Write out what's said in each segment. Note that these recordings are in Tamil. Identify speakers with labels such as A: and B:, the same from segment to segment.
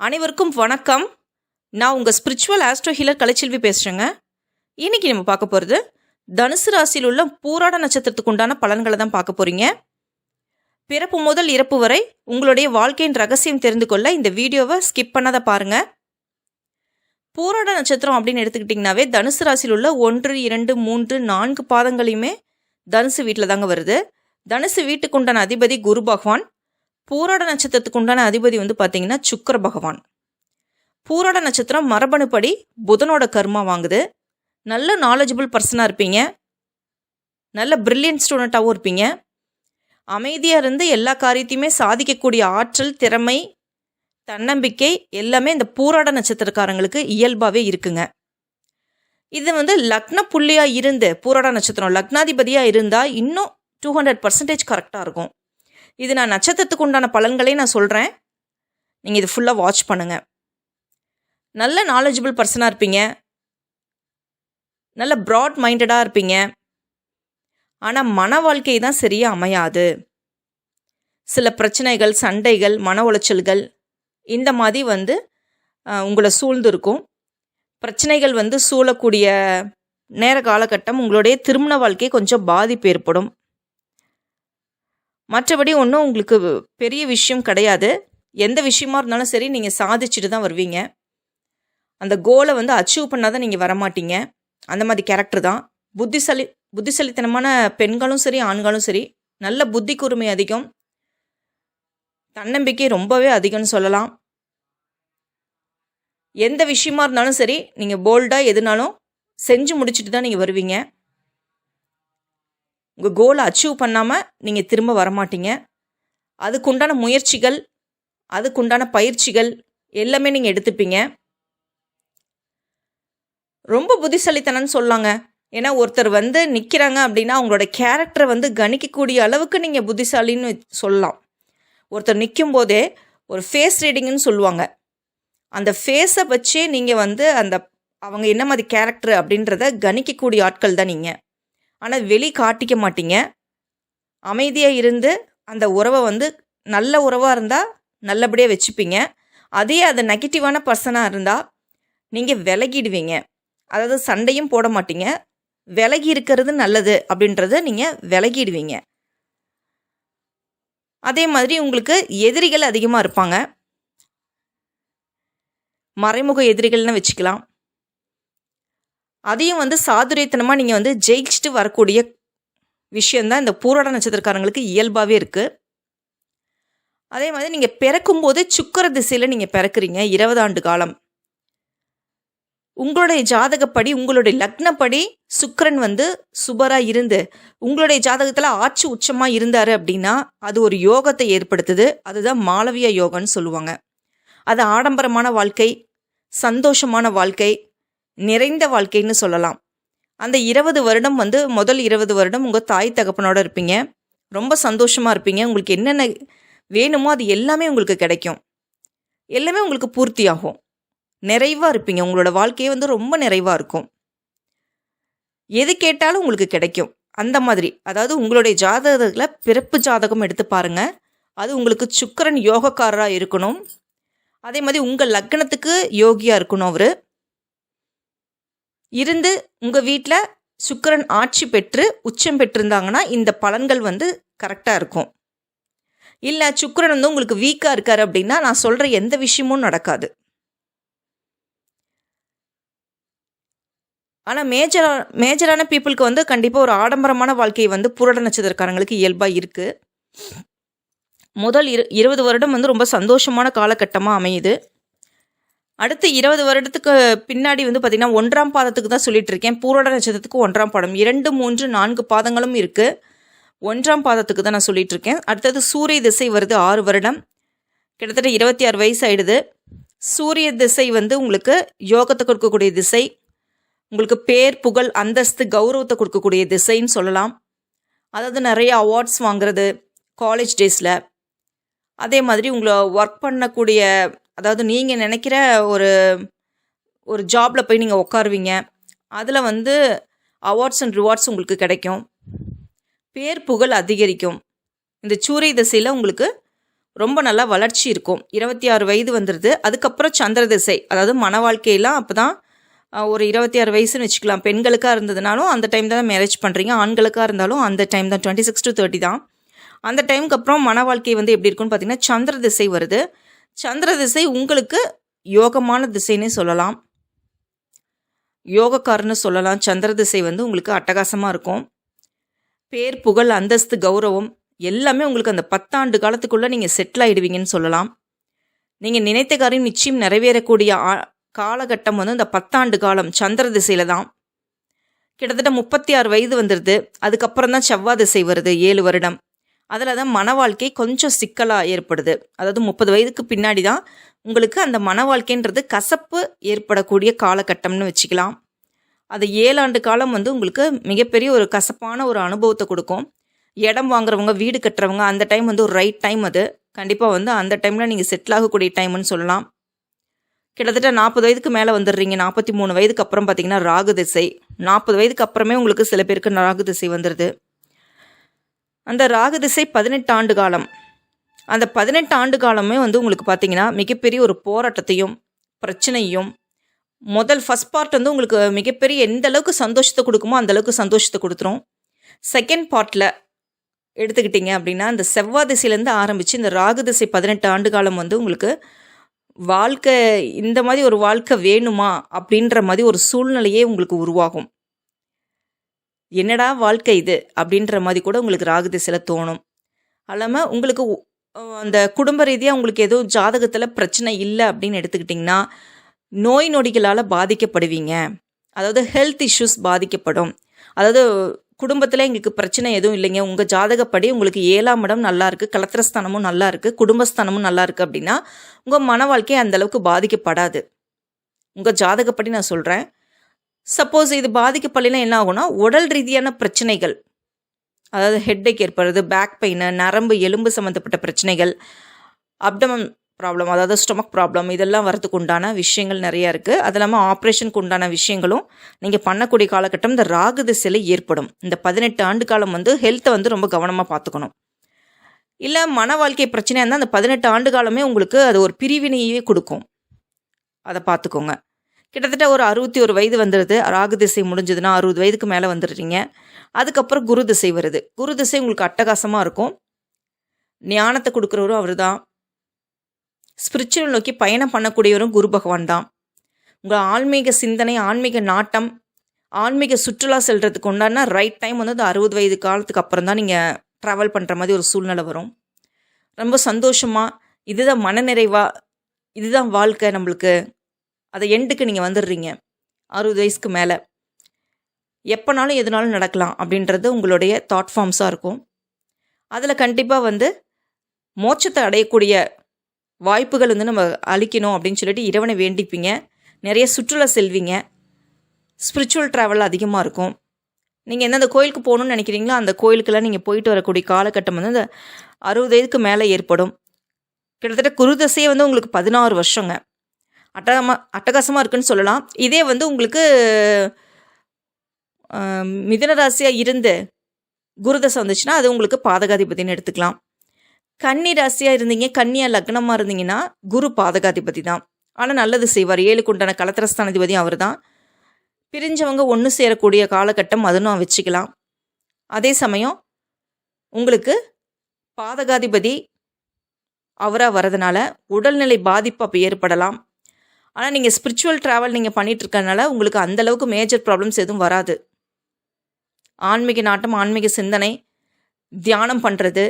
A: அனைவருக்கும் வணக்கம். நான் உங்கள் ஸ்பிரிச்சுவல் ஆஸ்ட்ரோ ஹீலர் கலைச்செல்வி பேசுகிறேங்க இன்னைக்கு நம்ம பார்க்க போகிறது தனுசு ராசியில் உள்ள பூராட நட்சத்திரத்துக்கு உண்டான பலன்களை தான் பார்க்க போகிறீங்க பிறப்பு முதல் இறப்பு வரை உங்களுடைய வாழ்க்கையின் ரகசியம் தெரிந்து கொள்ள இந்த வீடியோவை ஸ்கிப் பண்ணாத பாருங்கள் பூராட நட்சத்திரம் அப்படின்னு எடுத்துக்கிட்டிங்கனாவே தனுசு ராசியில் உள்ள ஒன்று இரண்டு மூன்று நான்கு பாதங்களையுமே தனுசு வீட்டில் தாங்க வருது. தனுசு வீட்டுக்கு உண்டான அதிபதி குரு பகவான். பூராட நட்சத்திரத்துக்கு உண்டான அதிபதி வந்து பார்த்தீங்கன்னா சுக்கர பகவான். பூராட நட்சத்திரம் மரபணுப்படி புதனோட கர்மா வாங்குது. நல்ல நாலேஜபிள் பர்சனாக இருப்பீங்க. நல்ல பிரில்லியன்ட் ஸ்டூடெண்ட்டாகவும் இருப்பீங்க. அமைதியாக இருந்து எல்லா காரியத்தையுமே சாதிக்கக்கூடிய ஆற்றல் திறமை தன்னம்பிக்கை எல்லாமே இந்த பூராட நட்சத்திரக்காரங்களுக்கு இயல்பாகவே இருக்குங்க. இது வந்து லக்ன புள்ளியாக இருந்து பூராட நட்சத்திரம் லக்னாதிபதியாக இருந்தால் இன்னும் டூ ஹண்ட்ரட் பர்சன்டேஜ் கரெக்டாக இருக்கும். இது நான் நட்சத்திரத்துக்கு உண்டான பலன்களை நான் சொல்கிறேன் நீங்கள் இது ஃபுல்லாக வாட்ச் பண்ணுங்கள் நல்ல நாலேஜபிள் பர்சனாக இருப்பீங்க. நல்ல ப்ராட் மைண்டடாக இருப்பீங்க. ஆனால் மன வாழ்க்கை தான் சரியாக அமையாது. சில பிரச்சனைகள் சண்டைகள் மன உளைச்சல்கள் இந்த மாதிரி வந்து உங்களை சூழ்ந்து இருக்கும் பிரச்சனைகள் வந்து சூழக்கூடிய நேர காலகட்டம் உங்களுடைய திருமண வாழ்க்கை கொஞ்சம் பாதிப்பு ஏற்படும். மற்றபடி ஒன்றும் உங்களுக்கு பெரிய விஷயம் கிடையாது. எந்த விஷயமா இருந்தாலும் சரி நீங்கள் சாதிச்சுட்டு தான் வருவீங்க. அந்த கோலை வந்து அச்சீவ் பண்ணால் தான் நீங்கள் வரமாட்டீங்க. அந்த மாதிரி கேரக்டர் தான். புத்திசாலி புத்திசாலித்தனமான பெண்களும் சரி ஆண்களும் சரி நல்ல புத்தி கூர்மை அதிகம். தன்னம்பிக்கை ரொம்பவே அதிகம்னு சொல்லலாம். எந்த விஷயமா இருந்தாலும் சரி நீங்கள் போல்டாக எதுனாலும் செஞ்சு முடிச்சுட்டு தான் நீங்கள் வருவீங்க. உங்கள் கோலை அச்சீவ் பண்ணாமல் நீங்கள் திரும்ப வரமாட்டீங்க. அதுக்குண்டான முயற்சிகள் அதுக்குண்டான பயிற்சிகள் எல்லாமே நீங்கள் எடுத்துப்பீங்க. ரொம்ப புத்திசாலித்தனம்னு சொல்லாங்க. ஏன்னா ஒருத்தர் வந்து நிற்கிறாங்க அப்படின்னா அவங்களோட கேரக்டரை வந்து கணிக்கக்கூடிய அளவுக்கு நீங்கள் புத்திசாலின்னு சொல்லலாம். ஒருத்தர் நிற்கும் போதே ஒரு ஃபேஸ் ரீடிங்னு சொல்லுவாங்க. அந்த ஃபேஸை வச்சே நீங்கள் வந்து அந்த அவங்க என்ன மாதிரி கேரக்டர் அப்படின்றத கணிக்கக்கூடிய ஆட்கள் தான் நீங்கள் ஆனால் வெளி காட்டிக்க மாட்டீங்க. அமைதியாக இருந்து அந்த உறவை வந்து நல்ல உறவாக இருந்தால் நல்லபடியாக வச்சுப்பீங்க. அதே அது நெகட்டிவான பர்சனாக இருந்தால் நீங்கள் விலகிடுவீங்க. அதாவது சண்டையும் போட மாட்டீங்க. விலகி இருக்கிறது நல்லது அப்படின்றத நீங்கள் விலகிடுவீங்க. அதே மாதிரி உங்களுக்கு எதிரிகள் அதிகமாக இருப்பாங்க. மறைமுக எதிரிகள்னு வச்சுக்கலாம். அதையும் வந்து சாதுரியத்தனமாக நீங்கள் வந்து ஜெயிச்சுட்டு வரக்கூடிய விஷயந்தான் இந்த பூராட நட்சத்திரக்காரங்களுக்கு இயல்பாகவே இருக்குது அதே மாதிரி நீங்கள் பிறக்கும்போது சுக்கர திசையில் நீங்கள் பிறக்குறீங்க இருபது ஆண்டு காலம். உங்களுடைய ஜாதகப்படி உங்களுடைய லக்னப்படி சுக்கரன் வந்து சுபராக இருந்து உங்களுடைய ஜாதகத்தில் ஆட்சி உச்சமாக இருந்தார் அப்படின்னா அது ஒரு யோகத்தை ஏற்படுத்துது. அதுதான் மாளவிய யோகம்னு சொல்லுவாங்க. அது ஆடம்பரமான வாழ்க்கை சந்தோஷமான வாழ்க்கை நிறைந்த வாழ்க்கைன்னு சொல்லலாம். அந்த இருபது வருடம் வந்து முதல் இருபது வருடம் உங்கள் தாய் தகப்பனோட இருப்பீங்க. ரொம்ப சந்தோஷமாக இருப்பீங்க. உங்களுக்கு என்னென்ன வேணுமோ அது எல்லாமே உங்களுக்கு கிடைக்கும். எல்லாமே உங்களுக்கு பூர்த்தியாகும். நிறைவாக இருப்பீங்க. உங்களோட வாழ்க்கையே வந்து ரொம்ப நிறைவாக இருக்கும். எது கேட்டாலும் உங்களுக்கு கிடைக்கும். அந்த மாதிரி. அதாவது உங்களுடைய ஜாதகத்தில் பிறப்பு ஜாதகம் எடுத்து பாருங்க. அது உங்களுக்கு சுக்கிரன் யோகக்காரராக இருக்கணும். அதே மாதிரி உங்கள் லக்னத்துக்கு யோகியாக இருக்கணும் அவர். இருந்து உங்கள் வீட்டில் சுக்கிரன் ஆட்சி பெற்று உச்சம் பெற்றிருந்தாங்கன்னா இந்த பலன்கள் வந்து கரெக்டாக இருக்கும். இல்லை சுக்கிரன் வந்து உங்களுக்கு வீக்காக இருக்கார் அப்படின்னா நான் சொல்கிற எந்த விஷயமும் நடக்காது. ஆனால் மேஜரா மேஜரான பீப்புளுக்கு வந்து கண்டிப்பாக ஒரு ஆடம்பரமான வாழ்க்கையை வந்து புரட நட்சத்திரக்காரங்களுக்கு இயல்பாக இருக்குது முதல் இரு இருபது வருடம் வந்து ரொம்ப சந்தோஷமான காலகட்டமாக அமையுது. அடுத்து இருபது வருடத்துக்கு பின்னாடி வந்து பார்த்திங்கன்னா ஒன்றாம் பாதத்துக்கு தான் சொல்லிட்டு இருக்கேன் பூரோட நட்சத்திரத்துக்கு ஒன்றாம் பாதம். இரண்டு மூன்று நான்கு பாதங்களும் இருக்குது ஒன்றாம் பாதத்துக்கு தான் நான் சொல்லிட்டு இருக்கேன் அடுத்தது சூரிய திசை வருது ஆறு வருடம். கிட்டத்தட்ட இருபத்தி ஆறு வயசு ஆயிடுது. சூரிய திசை வந்து உங்களுக்கு யோகத்தை கொடுக்கக்கூடிய திசை. உங்களுக்கு பேர் புகழ் அந்தஸ்து கௌரவத்தை கொடுக்கக்கூடிய திசைன்னு சொல்லலாம். அதாவது நிறைய அவார்ட்ஸ் வாங்குறது காலேஜ் டேஸில் அதே மாதிரி உங்களை ஒர்க் பண்ணக்கூடிய அதாவது நீங்கள் நினைக்கிற ஒரு ஒரு ஜாபில் போய் நீங்கள் உட்காருவீங்க அதில் வந்து அவார்ட்ஸ் அண்ட் ரிவார்ட்ஸ் உங்களுக்கு கிடைக்கும். பேர் புகழ் அதிகரிக்கும். இந்த சூரிய திசையில் உங்களுக்கு ரொம்ப நல்லா வளர்ச்சி இருக்கும். இருபத்தி ஆறு வயது வந்துடுது அதுக்கப்புறம் சந்திர திசை. அதாவது மன வாழ்க்கையெல்லாம் அப்போ தான் ஒரு இருபத்தி ஆறு வயசுன்னு வச்சுக்கலாம். பெண்களுக்காக இருந்ததுனாலும் அந்த டைம் தான் மேரேஜ் பண்ணுறீங்க ஆண்களுக்காக இருந்தாலும் அந்த டைம் தான். டுவெண்ட்டி சிக்ஸ் டு தேர்ட்டி தான். அந்த டைமுக்கு அப்புறம் மன வாழ்க்கை வந்து எப்படி இருக்குன்னு பார்த்தீங்கன்னா சந்திர திசை வருது. சந்திர திசை உங்களுக்கு யோகமான திசைன்னே சொல்லலாம். யோகக்காரன்னு சொல்லலாம். சந்திர திசை வந்து உங்களுக்கு அட்டகாசமாக இருக்கும். பேர் புகழ் அந்தஸ்து கௌரவம் எல்லாமே உங்களுக்கு அந்த பத்தாண்டு காலத்துக்குள்ளே நீங்கள் செட்டில் ஆகிடுவீங்கன்னு சொல்லலாம். நீங்கள் நினைத்த காரியம் நிச்சயம் நிறைவேறக்கூடிய ஆ- காலகட்டம் வந்து இந்த பத்தாண்டு காலம் சந்திர திசையில் தான். கிட்டத்தட்ட முப்பத்தி ஆறு வயது வந்துடுது அதுக்கப்புறம் தான் செவ்வாய் திசை வருது ஏழு வருடம். அதில் தான் மன வாழ்க்கை கொஞ்சம் சிக்கலாக ஏற்படுது. அதாவது முப்பது வயதுக்கு பின்னாடி தான் உங்களுக்கு அந்த மன வாழ்க்கைன்றது கசப்பு ஏற்படக்கூடிய காலகட்டம்னு வச்சுக்கலாம். அது ஏழாண்டு காலம் வந்து உங்களுக்கு மிகப்பெரிய ஒரு கசப்பான ஒரு அனுபவத்தை கொடுக்கும். இடம் வாங்குறவங்க வீடு கட்டுறவங்க அந்த டைம் வந்து ஒரு ரைட் டைம் அது. கண்டிப்பாக வந்து அந்த டைமில் நீங்கள் செட்டில் ஆகக்கூடிய டைம்னு சொல்லலாம். கிட்டத்தட்ட நாற்பது வயதுக்கு மேலே வந்துடுறீங்க. நாற்பத்தி மூணு வயதுக்கு அப்புறம் பார்த்தீங்கன்னா ராகு திசை. நாற்பது வயதுக்கு அப்புறமே உங்களுக்கு சில பேருக்கு ராகு திசை வந்துடுது அந்த ராகு திசை பதினெட்டு ஆண்டு காலம். அந்த பதினெட்டு ஆண்டு காலமே வந்து உங்களுக்கு பார்த்தீங்கன்னா மிகப்பெரிய ஒரு போராட்டத்தையும் பிரச்சனையும் முதல் ஃபஸ்ட் பார்ட் வந்து உங்களுக்கு மிகப்பெரிய எந்த அளவுக்கு சந்தோஷத்தை கொடுக்குமோ அந்த அளவுக்கு சந்தோஷத்தை கொடுத்துரும். செகண்ட் பார்ட்டில் எடுத்துக்கிட்டிங்க அப்படின்னா இந்த செவ்வாய் திசையிலேருந்து ஆரம்பித்து இந்த ராகு திசை பதினெட்டு ஆண்டு காலம் வந்து உங்களுக்கு வாழ்க்கை இந்த மாதிரி ஒரு வாழ்க்கை வேணுமா அப்படின்ற மாதிரி ஒரு சூழ்நிலையே உங்களுக்கு உருவாகும். என்னடா வாழ்க்கை இது? அப்படின்ற மாதிரி கூட உங்களுக்கு ராகு திசையில் தோணும். அல்லாமல் உங்களுக்கு அந்த குடும்ப ரீதியாக உங்களுக்கு எதுவும் ஜாதகத்தில் பிரச்சனை இல்லை அப்படின்னு எடுத்துக்கிட்டிங்கன்னா நோய் நொடிகளால் பாதிக்கப்படுவீங்க. அதாவது ஹெல்த் இஷ்யூஸ் பாதிக்கப்படும். அதாவது குடும்பத்தில் எங்களுக்கு பிரச்சனை எதுவும் இல்லைங்க. உங்கள் ஜாதகப்படி உங்களுக்கு ஏழாம் இடம் நல்லா இருக்குது கலத்திரஸ்தானமும் நல்லா இருக்குது குடும்பஸ்தானமும் நல்லா இருக்குது அப்படின்னா உங்கள் மன வாழ்க்கை அந்த அளவுக்கு பாதிக்கப்படாது. உங்கள் ஜாதகப்படி நான் சொல்கிறேன் சப்போஸ் இது பாதிக்கப்படலைன்னா என்ன ஆகும்னா உடல் ரீதியான பிரச்சனைகள் அதாவது ஹெட்டேக் ஏற்படுறது பேக் பெயின் நரம்பு எலும்பு சம்மந்தப்பட்ட பிரச்சனைகள் அப்டமன் ப்ராப்ளம் அதாவது ஸ்டொமக் ப்ராப்ளம் இதெல்லாம் வரதுக்கு உண்டான விஷயங்கள் நிறையா இருக்குது அது இல்லாமல் ஆப்ரேஷனுக்கு உண்டான விஷயங்களும் நீங்கள் பண்ணக்கூடிய காலகட்டம் இந்த ராகு திசையில் ஏற்படும். இந்த பதினெட்டு ஆண்டு காலம் வந்து ஹெல்த்தை வந்து ரொம்ப கவனமாக பார்த்துக்கணும். இல்லை மன வாழ்க்கை பிரச்சனையாக இருந்தால் அந்த பதினெட்டு ஆண்டு காலமே உங்களுக்கு அது ஒரு பிரிவினையே கொடுக்கும். அதை பார்த்துக்கோங்க. கிட்டத்தட்ட ஒரு அறுபத்தி ஒரு வயது வந்துடுது ராகு திசை முடிஞ்சதுன்னா அறுபது வயதுக்கு மேலே வந்துடுறீங்க. அதுக்கப்புறம் குரு திசை வருது. குரு திசை உங்களுக்கு அட்டகாசமாக இருக்கும். ஞானத்தை கொடுக்குறவரும் அவர் தான் ஸ்பிரிச்சுவல் நோக்கி பயணம் பண்ணக்கூடியவரும் குரு பகவான் தான். உங்கள் ஆன்மீக சிந்தனை ஆன்மீக நாட்டம் ஆன்மீக சுற்றுலா செல்றதுக்கு உண்டான ரைட் டைம் வந்து அந்த அறுபது வயது காலத்துக்கு அப்புறம் தான் நீங்கள் ட்ராவல் பண்ணுற மாதிரி ஒரு சூழ்நிலை வரும். ரொம்ப சந்தோஷமாக இதுதான் மனநிறைவாக இதுதான் வாழ்க்கை நம்மளுக்கு. அதை எண்டுக்கு நீங்கள் வந்துடுறீங்க. அறுபது வயசுக்கு மேலே. எப்போனாலும் எதுனாலும் நடக்கலாம் அப்படின்றது உங்களுடைய தாட் ஃபார்ம்ஸாக இருக்கும். அதில் கண்டிப்பாக வந்து மோட்சத்தை அடையக்கூடிய வாய்ப்புகள் வந்து நம்ம அழிக்கணும் அப்படின்னு சொல்லிட்டு இறைவனை வேண்டிப்பீங்க. நிறைய சுற்றுலா செல்வீங்க. ஸ்பிரிச்சுவல் ட்ராவல் அதிகமாக இருக்கும். நீங்கள் எந்தெந்த கோயிலுக்கு போகணும்னு நினைக்கிறீங்களோ அந்த கோயிலுக்கெல்லாம் நீங்கள் போயிட்டு வரக்கூடிய காலகட்டம் வந்து அந்த அறுபது வயதுக்கு மேலே ஏற்படும். கிட்டத்தட்ட குருதசையே வந்து உங்களுக்கு பதினாறு வருஷங்க. அட்டகமாக அட்டகாசமாக இருக்குன்னு சொல்லலாம். இதே வந்து உங்களுக்கு மிதன ராசியாக இருந்து குருதசை வந்துச்சுன்னா அது உங்களுக்கு பாதகாதிபதினு எடுத்துக்கலாம். கன்னி ராசியாக இருந்தீங்க கன்னியா லக்னமாக இருந்தீங்கன்னா குரு பாதகாதிபதி தான். ஆனால் நல்லது செய்வார். ஏழுக்கு உண்டான கலத்திரஸ்தானாதிபதி அவர் தான் பிரிஞ்சவங்க ஒன்று சேரக்கூடிய காலகட்டம் அதுவும் வச்சுக்கலாம். அதே சமயம் உங்களுக்கு பாதகாதிபதி அவராக வரதுனால உடல்நிலை பாதிப்பு அப்போ ஏற்படலாம். ஆனால் நீங்கள் ஸ்பிரிச்சுவல் ட்ராவல் நீங்கள் பண்ணிகிட்டு இருக்கனால உங்களுக்கு அந்தளவுக்கு மேஜர் ப்ராப்ளம்ஸ் எதுவும் வராது. ஆன்மீக நாட்டம் ஆன்மீக சிந்தனை தியானம் பண்ணுறது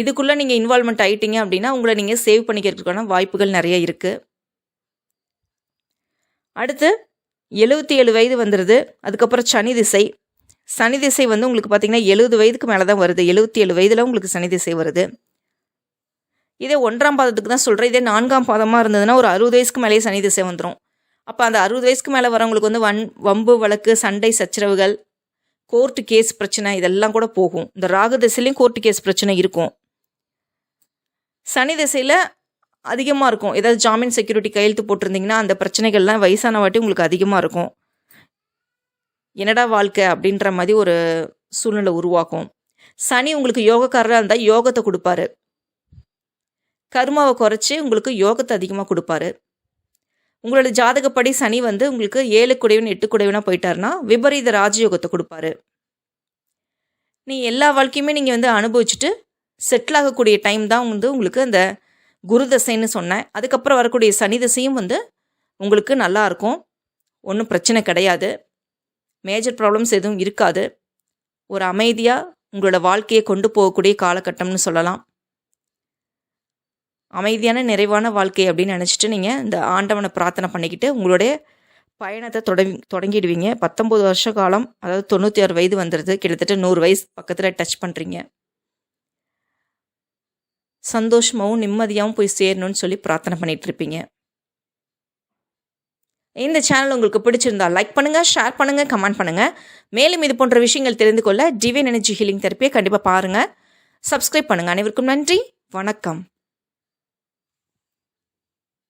A: இதுக்குள்ளே நீங்கள் இன்வால்மெண்ட் ஆகிட்டீங்க அப்படின்னா உங்களை நீங்கள் சேவ் பண்ணிக்கிறதுக்கான வாய்ப்புகள் நிறைய இருக்குது அடுத்து எழுபத்தி ஏழு வயது வந்துடுது அதுக்கப்புறம் சனி திசை. சனி திசை வந்து உங்களுக்கு பார்த்திங்கன்னா எழுபது வயதுக்கு மேலே தான் வருது. எழுபத்தி ஏழு வயதில் உங்களுக்கு சனி திசை வருது. இதே ஒன்றாம் பாதத்துக்கு தான் சொல்கிறேன் இதே நான்காம் பாதமாக இருந்ததுன்னா ஒரு அறுபது வயசுக்கு மேலேயே சனி திசை வந்துடும் அப்போ அந்த அறுபது வயசுக்கு மேலே வரவங்களுக்கு வந்து வன் வம்பு வழக்கு சண்டை சச்சரவுகள் கோர்ட்டு கேஸ் பிரச்சனை இதெல்லாம் கூட போகும். இந்த ராகு திசையிலையும் கோர்ட்டு கேஸ் பிரச்சனை இருக்கும். சனி திசையில் அதிகமாக இருக்கும். ஏதாவது ஜாமீன் செக்யூரிட்டி கையெழுத்து போட்டிருந்தீங்கன்னா அந்த பிரச்சனைகள்லாம் வயசான வாட்டி உங்களுக்கு அதிகமாக இருக்கும். என்னடா வாழ்க்கை அப்படின்ற மாதிரி ஒரு சூழ்நிலை உருவாக்கும் சனி உங்களுக்கு யோகக்காரராக இருந்தால் யோகத்தை கொடுப்பாரு. கர்மாவை குறைச்சி உங்களுக்கு யோகத்தை அதிகமாக கொடுப்பாரு. உங்களோட ஜாதகப்படி சனி வந்து உங்களுக்கு ஏழு குடைவன் எட்டு குடைவனாக போயிட்டாருன்னா விபரீத ராஜயோகத்தை கொடுப்பாரு. நீ எல்லா வாழ்க்கையுமே நீங்கள் வந்து அனுபவிச்சுட்டு செட்டில் ஆகக்கூடிய டைம் தான் வந்து உங்களுக்கு அந்த குரு தசைன்னு சொன்னேன். அதுக்கப்புறம் வரக்கூடிய சனி தசையும் வந்து உங்களுக்கு நல்லா இருக்கும். ஒன்றும் பிரச்சனை கிடையாது. மேஜர் ப்ராப்ளம்ஸ் எதுவும் இருக்காது. ஒரு அமைதியாக உங்களோட வாழ்க்கையை கொண்டு போகக்கூடிய காலகட்டம்னு சொல்லலாம். அமைதியான நிறைவான வாழ்க்கை அப்படின்னு நினச்சிட்டு நீங்கள் இந்த ஆண்டவனை பிரார்த்தனை பண்ணிக்கிட்டு உங்களுடைய பயணத்தை தொடங்கி தொடங்கிடுவீங்க. பத்தொம்பது வருஷ காலம் அதாவது தொண்ணூற்றி ஆறு வயது வந்துடுது கிட்டத்தட்ட நூறு வயசு பக்கத்தில் டச் பண்ணுறீங்க சந்தோஷமாகவும் நிம்மதியாகவும் போய் சேரணும்னு சொல்லி பிரார்த்தனை பண்ணிகிட்ருப்பீங்க இருப்பீங்க. இந்த சேனல் உங்களுக்கு பிடிச்சிருந்தா லைக் பண்ணுங்கள் ஷேர் பண்ணுங்கள் கமெண்ட் பண்ணுங்கள் மேலும் இது போன்ற விஷயங்கள் தெரிந்து கொள்ள டிவைன் எனர்ஜி ஹீலிங் தெரப்பியை கண்டிப்பாக பாருங்கள் சப்ஸ்கிரைப் பண்ணுங்கள் அனைவருக்கும் நன்றி. வணக்கம்.